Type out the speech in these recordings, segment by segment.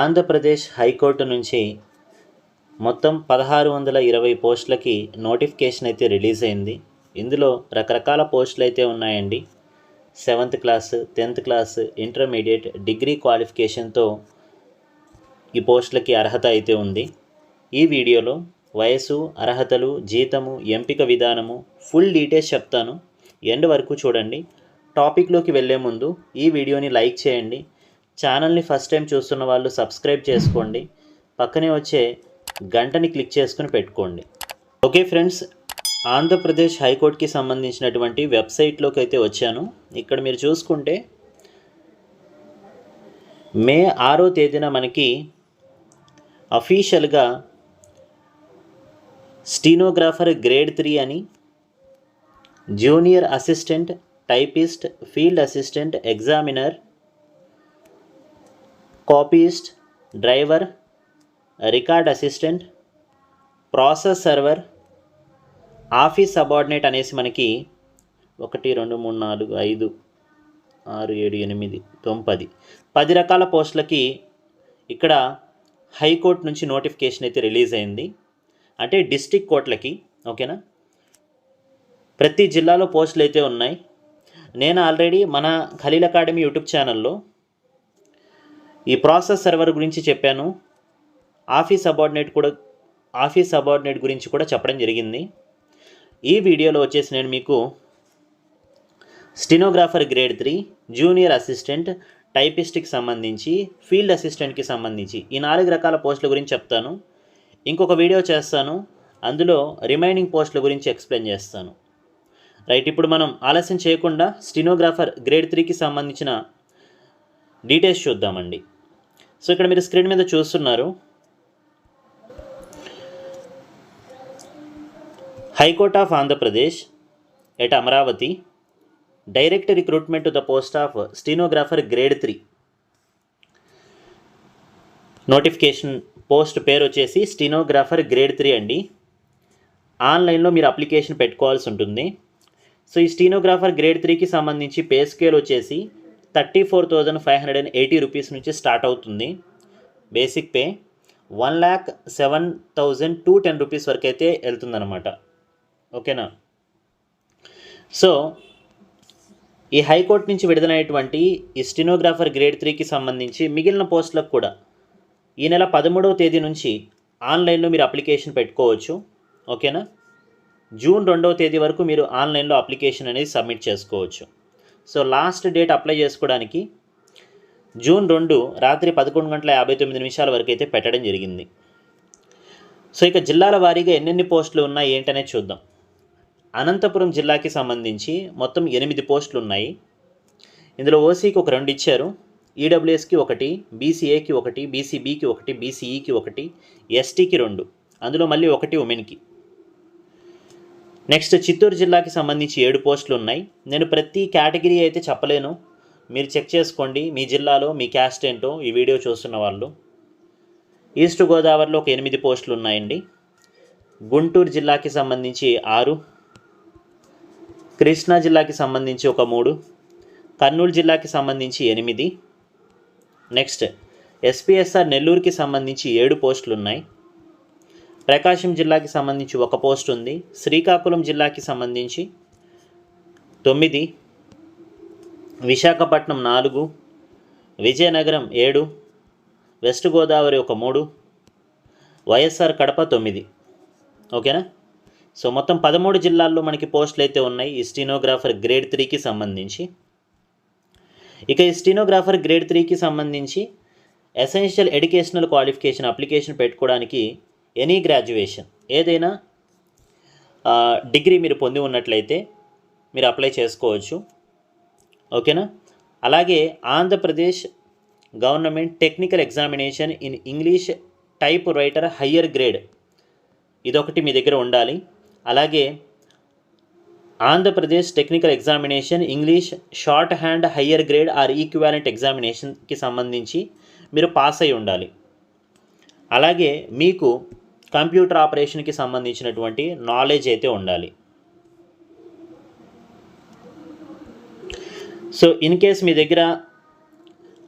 Andhra Pradesh high court నుంచి మొత్తం పదహారు వందల ఇరవై పోస్టులకి నోటిఫికేషన్ అయితే రిలీజ్ అయింది. ఇందులో రకరకాల పోస్టులు అయితే ఉన్నాయండి. Seventh class tenth class intermediate degree క్వాలిఫికేషన్తో ఈ పోస్టులకి అర్హత అయితే ఉంది. ఈ వీడియోలో వయసు అర్హతలు జీతము ఎంపిక విధానము ఫుల్ డీటెయిల్స్ చెప్తాను. ఎండ్ వరకు చూడండి. టాపిక్లోకి వెళ్ళే ముందు ఈ వీడియోని లైక్ చేయండి. ఛానల్ని ఫస్ట్ టైం చూస్తున్న వాళ్ళు సబ్స్క్రైబ్ చేసుకోండి. పక్కనే వచ్చే గంటని క్లిక్ చేసుకుని పెట్టుకోండి. ఓకే ఫ్రెండ్స్ ఆంధ్రప్రదేశ్ హైకోర్టుకి సంబంధించినటువంటి వెబ్సైట్లోకి అయితే వచ్చాను. ఇక్కడ మీరు చూసుకుంటే మే ఆరో తేదీన మనకి అఫీషియల్గా స్టీనోగ్రాఫర్ గ్రేడ్ త్రీ అని junior assistant typist field assistant examiner copyist driver record assistant process server office subordinate అనేసి మనకి ఒకటి రెండు మూడు నాలుగు ఐదు ఆరు ఏడు ఎనిమిది తొమ్మిది పది. రకాల పోస్టులకి ఇక్కడ హైకోర్టు నుంచి నోటిఫికేషన్ అయితే రిలీజ్ అయింది. అంటే డిస్టిక్ కోర్టులకి ఓకేనా? ప్రతి జిల్లాలో పోస్టులు అయితే ఉన్నాయి. నేను ఆల్రెడీ మన ఖలీల్ అకాడమీ యూట్యూబ్ ఛానల్లో ఈ ప్రాసెస్ సర్వర్ గురించి చెప్పాను. ఆఫీస్ సబార్డినేట్ కూడా ఆఫీస్ సబార్డినేట్ గురించి కూడా చెప్పడం జరిగింది. ఈ వీడియోలో వచ్చేసి నేను మీకు stenographer grade three junior assistant టైపిస్ట్కి సంబంధించి ఫీల్డ్ అసిస్టెంట్కి సంబంధించి ఈ నాలుగు రకాల పోస్టుల గురించి చెప్తాను. ఇంకొక వీడియో చేస్తాను. అందులో రిమైనింగ్ పోస్టుల గురించి ఎక్స్ప్లెయిన్ చేస్తాను. రైట్ ఇప్పుడు మనం ఆలస్యం చేయకుండా స్టినోగ్రాఫర్ గ్రేడ్ త్రీకి సంబంధించిన డీటెయిల్స్ చూద్దామండి. సో ఇక్కడ మీరు స్క్రీన్ మీద చూస్తున్నారు. High court of Andhra Pradesh at Amaravati direct recruitment to the post of stenographer grade three. Notification post పేరు వచ్చేసి స్టీనోగ్రాఫర్ గ్రేడ్ త్రీ అండి. ఆన్లైన్లో మీరు అప్లికేషన్ పెట్టుకోవాల్సి ఉంటుంది. సో ఈ స్టీనోగ్రాఫర్ గ్రేడ్ త్రీకి సంబంధించి పే స్కేల్ వచ్చేసి thirty four thousand five hundred and eighty rupees నుంచి స్టార్ట్ అవుతుంది. Basic pay one lakh seven thousand two ten rupees వరకు అయితే వెళ్తుందన్నమాట. ఓకేనా? సో ఈ హైకోర్టు నుంచి విడుదలైనటువంటి ఈ స్టినోగ్రాఫర్ గ్రేడ్ త్రీకి సంబంధించి మిగిలిన పోస్టులకు కూడా ఈ నెల పదమూడవ తేదీ నుంచి ఆన్లైన్లో మీరు అప్లికేషన్ పెట్టుకోవచ్చు. ఓకేనా? జూన్ రెండవ తేదీ వరకు మీరు ఆన్లైన్లో అప్లికేషన్ అనేది సబ్మిట్ చేసుకోవచ్చు. సో లాస్ట్ డేట్ అప్లై చేసుకోవడానికి జూన్ రెండు రాత్రి పదకొండు గంటల యాభై తొమ్మిది నిమిషాల వరకు అయితే పెట్టడం జరిగింది. సో ఇక జిల్లాల వారీగా ఎన్నెన్ని పోస్టులు ఉన్నాయి ఏంటనే చూద్దాం. అనంతపురం జిల్లాకి సంబంధించి మొత్తం ఎనిమిది పోస్టులు ఉన్నాయి. ఇందులో ఓసీకి ఒక రెండు ఇచ్చారు. ఈడబ్ల్యూఎస్కి ఒకటి బీసీఏకి ఒకటి బీసీబీకి ఒకటి బీసీఈకి ఒకటి ఎస్టీకి రెండు. అందులో మళ్ళీ ఒకటి ఉమెన్కి. నెక్స్ట్ చిత్తూరు జిల్లాకి సంబంధించి ఏడు పోస్టులు ఉన్నాయి. నేను ప్రతి కేటగిరీ అయితే చెప్పలేను. మీరు చెక్ చేసుకోండి. మీ జిల్లాలో మీ క్యాస్ట్ ఏంటో ఈ వీడియో చూస్తున్న వాళ్ళు. ఈస్ట్ గోదావరిలో ఒక ఎనిమిది పోస్టులు ఉన్నాయండి. గుంటూరు జిల్లాకి సంబంధించి ఆరు. కృష్ణా జిల్లాకి సంబంధించి ఒక మూడు. కర్నూలు జిల్లాకి సంబంధించి ఎనిమిది. నెక్స్ట్ ఎస్పీఎస్ఆర్ నెల్లూరుకి సంబంధించి ఏడు పోస్టులు ఉన్నాయి. ప్రకాశం జిల్లాకి సంబంధించి ఒక పోస్ట్ ఉంది. శ్రీకాకుళం జిల్లాకి సంబంధించి తొమ్మిది విశాఖపట్నం నాలుగు విజయనగరం ఏడు వెస్ట్ గోదావరి ఒక మూడు వైఎస్ఆర్ కడప తొమ్మిది. ఓకేనా? సో మొత్తం పదమూడు జిల్లాల్లో మనకి పోస్టులు అయితే ఉన్నాయి. ఈ స్టీనోగ్రాఫర్ గ్రేడ్ త్రీకి సంబంధించి. ఇక ఈ స్టీనోగ్రాఫర్ గ్రేడ్ త్రీకి సంబంధించి ఎసెన్షియల్ ఎడ్యుకేషనల్ క్వాలిఫికేషన్ అప్లికేషన్ పెట్టుకోవడానికి ఎనీ గ్రాడ్యుయేషన్ ఏదైనా డిగ్రీ మీరు పొంది ఉన్నట్లయితే మీరు అప్లై చేసుకోవచ్చు. ఓకేనా? అలాగే Andhra Pradesh government technical examination in English typewriter higher grade ఇదొకటి మీ దగ్గర ఉండాలి. అలాగే Andhra Pradesh technical examination English shorthand higher grade or equivalent ఎగ్జామినేషన్కి సంబంధించి మీరు పాస్ అయి ఉండాలి. అలాగే మీకు కంప్యూటర్ ఆపరేషన్కి సంబంధించినటువంటి నాలెడ్జ్ అయితే ఉండాలి. సో ఇన్ కేస్ మీ దగ్గర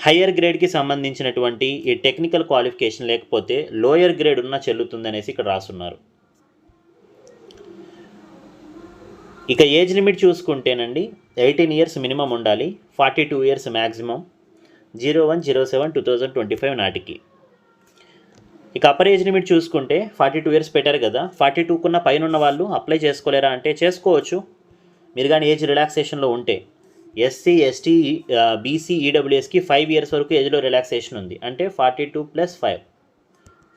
హయ్యర్ గ్రేడ్కి సంబంధించినటువంటి ఈ టెక్నికల్ క్వాలిఫికేషన్ లేకపోతే లోయర్ గ్రేడ్ ఉన్నా చెల్లుతుంది అనేసి ఇక్కడ రాసున్నారు. ఇక ఏజ్ లిమిట్ చూసుకుంటేనండి ఎయిటీన్ ఇయర్స్ మినిమం ఉండాలి forty two years maximum zero one zero seven two thousand twenty five నాటికి. ఇక అప్పర్ ఏజ్ లిమిట్ చూసుకుంటే ఫార్టీ టూ ఇయర్స్ పెట్టారు కదా. ఫార్టీ టూకున్న పైన ఉన్న వాళ్ళు అప్లై చేసుకోలేరా అంటే చేసుకోవచ్చు. మీరు కానీ ఏజ్ రిలాక్సేషన్లో ఉంటే. ఎస్సీ ఎస్టీ బీసీ ఈడబ్ల్యూఎస్కి ఫైవ్ ఇయర్స్ వరకు ఏజ్లో రిలాక్సేషన్ ఉంది. అంటే forty two plus five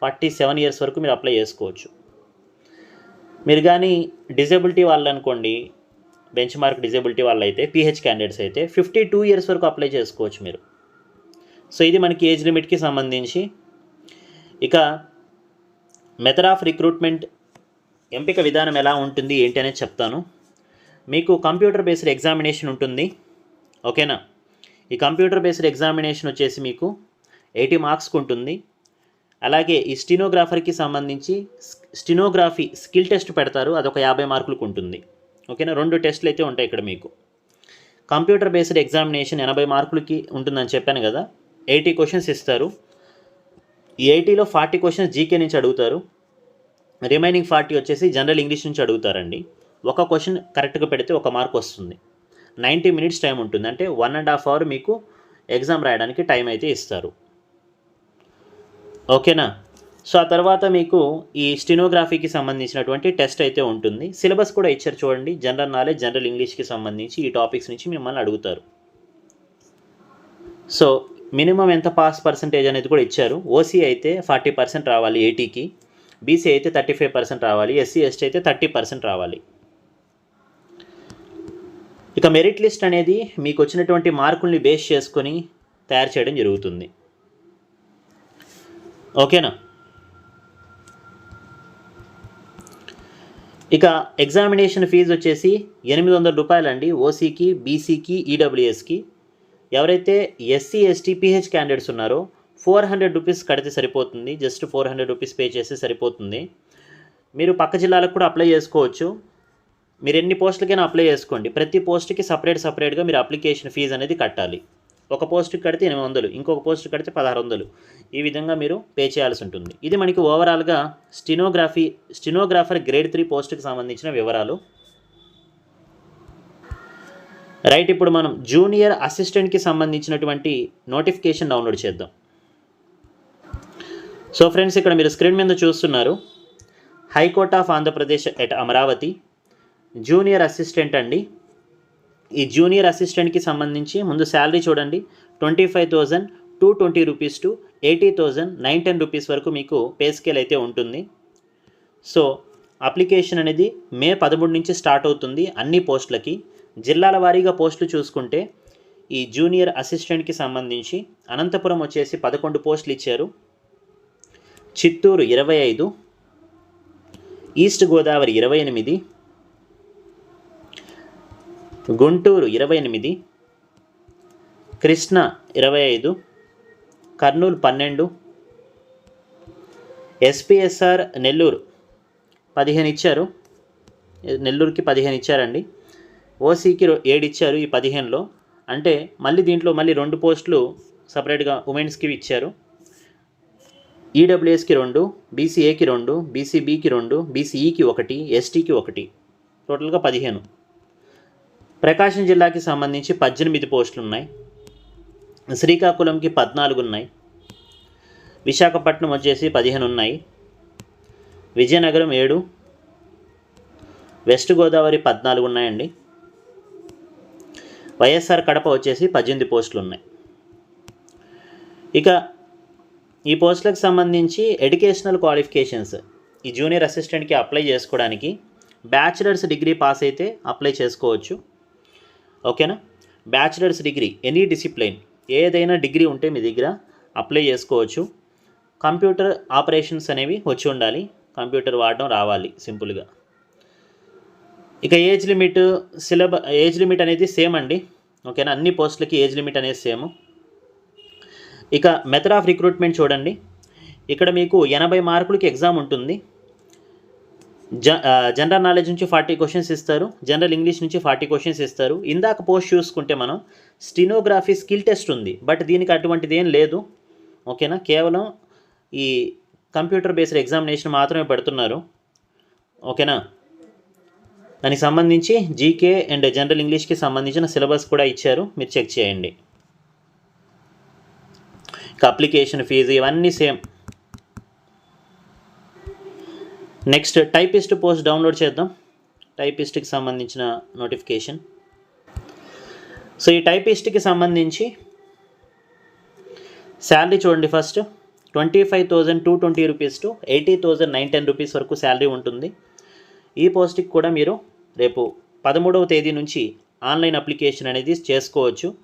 forty seven years వరకు మీరు అప్లై చేసుకోవచ్చు. మీరు కానీ డిజేబిలిటీ వాళ్ళు అనుకోండి బెంచ్ మార్క్ డిజేబిలిటీ వాళ్ళు అయితే పీహెచ్ క్యాండిడేట్స్ అయితే ఫిఫ్టీ టూ ఇయర్స్ వరకు అప్లై చేసుకోవచ్చు మీరు. సో ఇది మనకి ఏజ్ లిమిట్కి సంబంధించి ఇక మెథడ్ ఆఫ్ రిక్రూట్మెంట్ ఎంపిక విధానం ఎలా ఉంటుంది ఏంటి అనేది చెప్తాను. మీకు కంప్యూటర్ బేస్డ్ ఎగ్జామినేషన్ ఉంటుంది. ఓకేనా ఈ కంప్యూటర్ బేస్డ్ ఎగ్జామినేషన్ వచ్చేసి మీకు ఎయిటీ మార్క్స్కి ఉంటుంది. అలాగే ఈ స్టినోగ్రాఫర్కి సంబంధించి స్టినోగ్రఫీ స్కిల్ టెస్ట్ పెడతారు. అదొక యాభై మార్కులకు ఉంటుంది. ఓకేనా రెండు టెస్ట్లు అయితే ఉంటాయి ఇక్కడ మీకు. కంప్యూటర్ బేస్డ్ ఎగ్జామినేషన్ ఎనభై మార్కులకి ఉంటుందని చెప్పాను కదా? ఎయిటీ క్వశ్చన్స్ ఇస్తారు. ఈ ఎయిటీలో ఫార్టీ క్వశ్చన్స్ జీకే నుంచి అడుగుతారు. రిమైనింగ్ ఫార్టీ వచ్చేసి జనరల్ ఇంగ్లీష్ నుంచి అడుగుతారండి. ఒక క్వశ్చన్ కరెక్ట్గా పెడితే ఒక మార్క్ వస్తుంది. నైంటీ మినిట్స్ టైం ఉంటుంది. అంటే వన్ అండ్ హాఫ్ అవర్ మీకు ఎగ్జామ్ రాయడానికి టైం అయితే ఇస్తారు. ఓకేనా? సో ఆ తర్వాత మీకు ఈ స్టినోగ్రఫీకి సంబంధించినటువంటి టెస్ట్ అయితే ఉంటుంది. సిలబస్ కూడా ఇచ్చారు చూడండి. జనరల్ నాలెడ్జ్ జనరల్ ఇంగ్లీష్కి సంబంధించి ఈ టాపిక్స్ నుంచి మిమ్మల్ని అడుగుతారు. సో మినిమం ఎంత పాస్ పర్సంటేజ్ అనేది కూడా ఇచ్చారు. ఓసీ అయితే ఫార్టీ పర్సెంట్ రావాలి ఏటీకి. బీసీ అయితే థర్టీ ఫైవ్ పర్సెంట్ రావాలి. ఎస్సీ ఎస్టీ అయితే థర్టీ పర్సెంట్ రావాలి. ఇక మెరిట్ లిస్ట్ అనేది మీకు వచ్చినటువంటి మార్కుల్ని బేస్ చేసుకొని తయారు చేయడం జరుగుతుంది. ఓకేనా? ఇక ఎగ్జామినేషన్ ఫీజు వచ్చేసి ఎనిమిది వందల రూపాయలండి. ఓసీకి బీసీకి ఈడబ్ల్యూఎస్కి. ఎవరైతే ఎస్సీ ఎస్టీ పీహెచ్ క్యాండిడేట్స్ ఉన్నారో ఫోర్ హండ్రెడ్ రూపీస్ కడితే సరిపోతుంది. Just four hundred rupees pay చేస్తే సరిపోతుంది. మీరు పక్క జిల్లాలకు కూడా అప్లై చేసుకోవచ్చు. మీరు ఎన్ని పోస్టులకైనా అప్లై చేసుకోండి. ప్రతి పోస్ట్కి సపరేట్ సపరేట్గా మీరు అప్లికేషన్ ఫీజు అనేది కట్టాలి. ఒక పోస్ట్కి కడితే ఎనిమిది వందలు ఇంకొక పోస్ట్ కడితే పదహారు వందలు. ఈ విధంగా మీరు పే చేయాల్సి ఉంటుంది. ఇది మనకి ఓవరాల్గా స్టినోగ్రఫీ స్టినోగ్రాఫర్ గ్రేడ్ త్రీ పోస్ట్కి సంబంధించిన వివరాలు. రైట్ ఇప్పుడు మనం జూనియర్ అసిస్టెంట్కి సంబంధించినటువంటి నోటిఫికేషన్ డౌన్లోడ్ చేద్దాం. సో ఫ్రెండ్స్ ఇక్కడ మీరు స్క్రీన్ మీద చూస్తున్నారు high court of Andhra Pradesh at Amaravati junior assistant అండి. ఈ జూనియర్ అసిస్టెంట్కి సంబంధించి ముందు శాలరీ చూడండి twenty five thousand two twenty rupees to eighty thousand nine ten rupees వరకు మీకు పే స్కేల్ అయితే ఉంటుంది. సో అప్లికేషన్ అనేది మే పదమూడు నుంచి స్టార్ట్ అవుతుంది అన్ని పోస్టులకి. జిల్లాల వారీగా పోస్టులు చూసుకుంటే ఈ జూనియర్ అసిస్టెంట్కి సంబంధించి అనంతపురం వచ్చేసి పదకొండు పోస్టులు ఇచ్చారు. చిత్తూరు ఇరవై ఐదు ఈస్ట్ గోదావరి ఇరవై ఎనిమిది గుంటూరు ఇరవై ఎనిమిది కృష్ణ ఇరవై ఐదు కర్నూలు పన్నెండు ఎస్పిఎస్ఆర్ నెల్లూరు పదిహేను ఇచ్చారు. నెల్లూరుకి పదిహేను ఇచ్చారండి. ఓసీకి ఏడిచ్చారు ఏడు ఇచ్చారు ఈ పదిహేనులో. అంటే మళ్ళీ దీంట్లో మళ్ళీ రెండు పోస్టులు సపరేట్గా ఉమెన్స్కి ఇచ్చారు. ఈడబ్ల్యూఎస్కి రెండు బీసీఏకి రెండు బీసీబీకి రెండు బీసీఈకి ఒకటి ఎస్టీకి ఒకటి. టోటల్గా పదిహేను. ప్రకాశం జిల్లాకి సంబంధించి పద్దెనిమిది పోస్టులు ఉన్నాయి శ్రీకాకుళంకి పద్నాలుగు ఉన్నాయి విశాఖపట్నం వచ్చేసి పదిహేను ఉన్నాయి విజయనగరం ఏడు. వెస్ట్ గోదావరి పద్నాలుగు ఉన్నాయండి వైఎస్ఆర్ కడప వచ్చేసి పద్దెనిమిది పోస్టులు ఉన్నాయి. ఇక ఈ పోస్టులకు సంబంధించి ఎడ్యుకేషనల్ క్వాలిఫికేషన్స్ ఈ జూనియర్ అసిస్టెంట్కి అప్లై చేసుకోవడానికి బ్యాచిలర్స్ డిగ్రీ పాస్ అయితే అప్లై చేసుకోవచ్చు. ఓకేనా? బ్యాచిలర్స్ డిగ్రీ ఎనీ డిసిప్లైన్ ఏదైనా డిగ్రీ ఉంటే మీ దగ్గర అప్లై చేసుకోవచ్చు. కంప్యూటర్ ఆపరేషన్స్ అనేవి వచ్చి ఉండాలి. కంప్యూటర్ వాడడం రావాలి సింపుల్గా. ఇక ఏజ్ లిమిట్ సిలబ ఏజ్ లిమిట్ అనేది సేమ్ అండి. ఓకేనా? అన్ని పోస్టులకి ఏజ్ లిమిట్ అనేది సేమ్ ఇక మెథడ్ ఆఫ్ రిక్రూట్మెంట్ చూడండి. ఇక్కడ మీకు ఎనభై మార్కులకి ఎగ్జామ్ ఉంటుంది. జ జనరల్ నాలెడ్జ్ నుంచి ఫార్టీ క్వశ్చన్స్ ఇస్తారు. జనరల్ ఇంగ్లీష్ నుంచి ఫార్టీ క్వశ్చన్స్ ఇస్తారు. ఇందాక పోస్ట్ చూసుకుంటే మనం స్టినోగ్రఫీ స్కిల్ టెస్ట్ ఉంది. బట్ దీనికి అటువంటిది ఏం లేదు. ఓకేనా? కేవలం ఈ కంప్యూటర్ బేస్డ్ ఎగ్జామినేషన్ మాత్రమే పెడుతున్నారు. ఓకేనా? దానికి సంబంధించి జీకే అండ్ జనరల్ ఇంగ్లీష్కి సంబంధించిన సిలబస్ కూడా ఇచ్చారు. మీరు చెక్ చేయండి. ఇంకా అప్లికేషన్ ఫీజు ఇవన్నీ same next typist post download చేద్దాం. టైపిస్ట్కి సంబంధించిన నోటిఫికేషన్ సో ఈ టైపిస్ట్కి సంబంధించి శాలరీ చూడండి first twenty five thousand two twenty rupees to eighty thousand nine ten rupees వరకు శాలరీ ఉంటుంది. ఈ పోస్ట్కి కూడా మీరు రేపు పదమూడవ తేదీ నుంచి ఆన్లైన్ అప్లికేషన్ అనేది చేసుకోవచ్చు.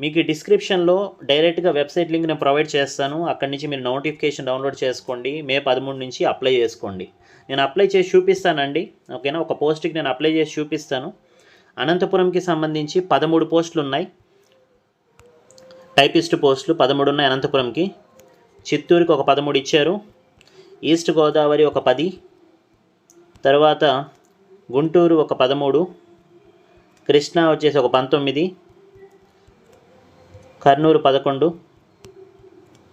మీకు డిస్క్రిప్షన్లో డైరెక్ట్గా వెబ్సైట్ లింక్ నేను ప్రొవైడ్ చేస్తాను. అక్కడి నుంచి మీరు నోటిఫికేషన్ డౌన్లోడ్ చేసుకోండి. మే పదమూడు నుంచి అప్లై చేసుకోండి. నేను అప్లై చేసి చూపిస్తానండి. ఓకేనా? ఒక పోస్ట్కి నేను అప్లై చేసి చూపిస్తాను. అనంతపురంకి సంబంధించి పదమూడు పోస్టులు ఉన్నాయి. టైపిస్ట్ పోస్టులు పదమూడు ఉన్నాయి అనంతపురంకి. చిత్తూరుకి ఒక పదమూడు ఇచ్చారు. ఈస్ట్ గోదావరి ఒక పది. తర్వాత గుంటూరు ఒక పదమూడు కృష్ణా వచ్చేసి ఒక పంతొమ్మిది కర్నూలు పదకొండు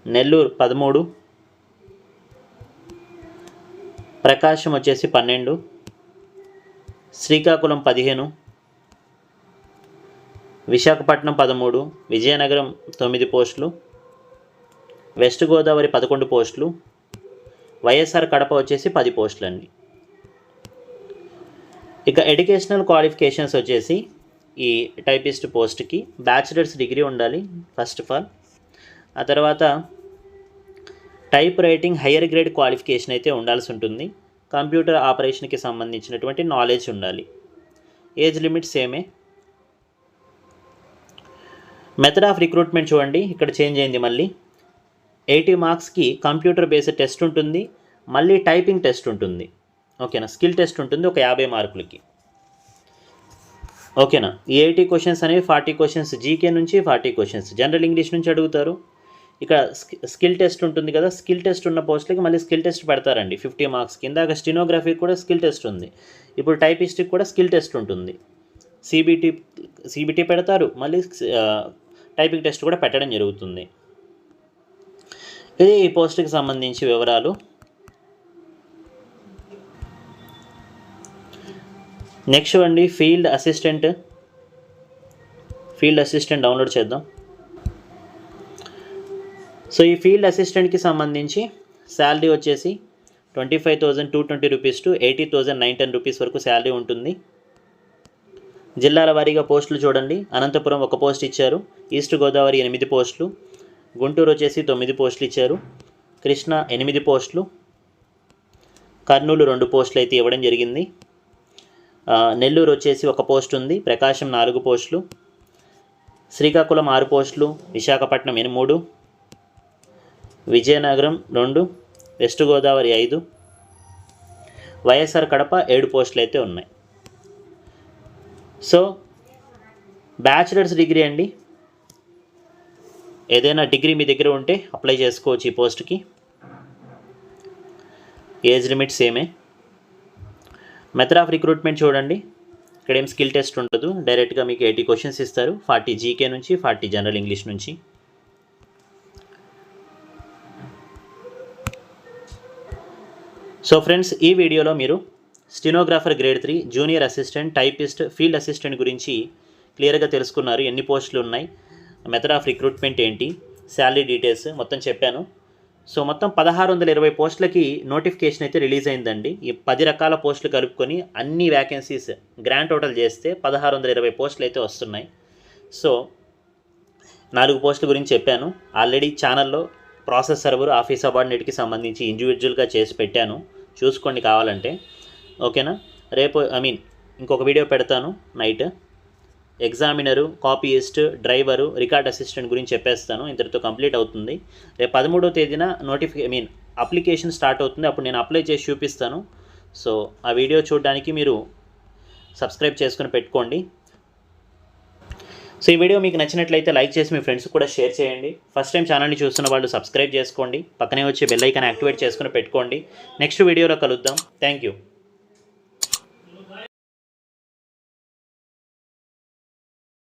నెల్లూరు పదమూడు ప్రకాశం వచ్చేసి పన్నెండు శ్రీకాకుళం పదిహేను విశాఖపట్నం పదమూడు విజయనగరం తొమ్మిది పోస్టులు వెస్ట్ గోదావరి పదకొండు పోస్టులు వైఎస్ఆర్ కడప వచ్చేసి పది పోస్టులు అండి ఇక ఎడ్యుకేషనల్ క్వాలిఫికేషన్స్ వచ్చేసి ఈ టైపిస్ట్ పోస్ట్కి బ్యాచిలర్స్ డిగ్రీ ఉండాలి ఫస్ట్ ఆఫ్ ఆల్ ఆ తర్వాత typewriting higher grade qualification అయితే ఉండాల్సి ఉంటుంది. కంప్యూటర్ ఆపరేషన్కి సంబంధించినటువంటి నాలెడ్జ్ ఉండాలి. ఏజ్ లిమిట్ సేమే. మెథడ్ ఆఫ్ రిక్రూట్మెంట్ చూడండి. ఇక్కడ చేంజ్ అయింది మళ్ళీ. ఎయిటీ మార్క్స్కి కంప్యూటర్ బేస్డ్ టెస్ట్ ఉంటుంది. మళ్ళీ టైపింగ్ టెస్ట్ ఉంటుంది. ఓకేనా? స్కిల్ టెస్ట్ ఉంటుంది ఒక యాభై మార్కులకి. ఓకేనా? ఈ ఎయిటీ క్వశ్చన్స్ అనేవి ఫార్టీ క్వశ్చన్స్ జీకే నుంచి ఫార్టీ క్వశ్చన్స్. జనరల్ ఇంగ్లీష్ నుంచి అడుగుతారు. ఇక్కడ స్కిల్ టెస్ట్ ఉంటుంది కదా స్కిల్ టెస్ట్ ఉన్న పోస్టులకి మళ్ళీ స్కిల్ టెస్ట్ పెడతారండి. ఫిఫ్టీ మార్క్స్ కింద స్టినోగ్రఫీకి కూడా స్కిల్ టెస్ట్ ఉంది. ఇప్పుడు టైపిస్ట్కి కూడా స్కిల్ టెస్ట్ ఉంటుంది. సిబిటి సిబిటి పెడతారు మళ్ళీ టైపింగ్ టెస్ట్ కూడా పెట్టడం జరుగుతుంది. ఇది ఈ పోస్ట్కి సంబంధించి వివరాలు. నెక్స్ట్ అండి field assistant. Field assistant download చేద్దాం. సో ఈ ఫీల్డ్ అసిస్టెంట్కి సంబంధించి శాలరీ వచ్చేసి twenty five thousand two twenty rupees to eighty thousand nine ten rupees వరకు శాలరీ ఉంటుంది. జిల్లాల వారీగా పోస్టులు చూడండి. అనంతపురం ఒక పోస్ట్ ఇచ్చారు. ఈస్ట్ గోదావరి ఎనిమిది పోస్టులు. గుంటూరు వచ్చేసి తొమ్మిది పోస్టులు ఇచ్చారు. కృష్ణ ఎనిమిది పోస్టులు. కర్నూలు రెండు పోస్టులు అయితే ఇవ్వడం జరిగింది. నెల్లూరు వచ్చేసి ఒక పోస్ట్ ఉంది. ప్రకాశం నాలుగు పోస్టులు. శ్రీకాకుళం ఆరు పోస్టులు. విశాఖపట్నం ఎని మూడు. విజయనగరం రెండు. వెస్ట్ గోదావరి ఐదు. వైఎస్ఆర్ కడప ఏడు పోస్టులు అయితే ఉన్నాయి. సో బ్యాచిలర్స్ డిగ్రీ అండి. ఏదైనా డిగ్రీ మీ దగ్గర ఉంటే అప్లై చేసుకోవచ్చు ఈ పోస్ట్కి. ఏజ్ లిమిట్ సేమే మెథడ్ ఆఫ్ రిక్రూట్మెంట్ చూడండి. ఇక్కడ ఏం స్కిల్ టెస్ట్ ఉండదు. డైరెక్ట్గా మీకు ఎయిటీ క్వశ్చన్స్ ఇస్తారు. ఫార్టీ జీకే నుంచి ఫార్టీ జనరల్ ఇంగ్లీష్ నుంచి. సో ఫ్రెండ్స్ ఈ వీడియోలో మీరు stenographer grade three junior assistant typist field assistant గురించి క్లియర్గా తెలుసుకున్నారు. ఎన్ని పోస్టులు ఉన్నాయి? మెథడ్ ఆఫ్ రిక్రూట్మెంట్ ఏంటి? శాలరీ డీటెయిల్స్ మొత్తం చెప్పాను. సో మొత్తం పదహారు వందల ఇరవై పోస్టులకి నోటిఫికేషన్ అయితే రిలీజ్ అయిందండి. ఈ పది రకాల పోస్టులు కలుపుకొని అన్ని వ్యాకెన్సీస్ గ్రాండ్ టోటల్ చేస్తే పదహారు వందల ఇరవై పోస్టులు అయితే వస్తున్నాయి. సో నాలుగు పోస్టుల గురించి చెప్పాను. ఆల్రెడీ ఛానల్లో ప్రాసెస్ సర్వర్ ఆఫీస్ అబార్డినేట్కి సంబంధించి ఇండివిజువల్గా చేసి పెట్టాను. చూసుకోండి కావాలంటే. ఓకేనా? రేపు ఐ మీన్ ఇంకొక వీడియో పెడతాను night. Examiner copyist driver record assistant గురించి చెప్పేస్తాను. ఇంతటితో కంప్లీట్ అవుతుంది. రేపు పదమూడవ తేదీన నోటిఫికే మీన్ అప్లికేషన్ స్టార్ట్ అవుతుంది. అప్పుడు నేను అప్లై చేసి చూపిస్తాను. సో ఆ వీడియో చూడడానికి మీరు సబ్స్క్రైబ్ చేసుకుని పెట్టుకోండి. సో ఈ వీడియో మీకు నచ్చినట్లయితే లైక్ చేసి మీ ఫ్రెండ్స్ కూడా షేర్ చేయండి. ఫస్ట్ టైం ఛానల్ని చూస్తున్న వాళ్ళు సబ్స్క్రైబ్ చేసుకోండి. పక్కనే వచ్చే బెల్ ఐకాన్ యాక్టివేట్ చేసుకుని పెట్టుకోండి. నెక్స్ట్ వీడియోలో కలుద్దాం. Thank you.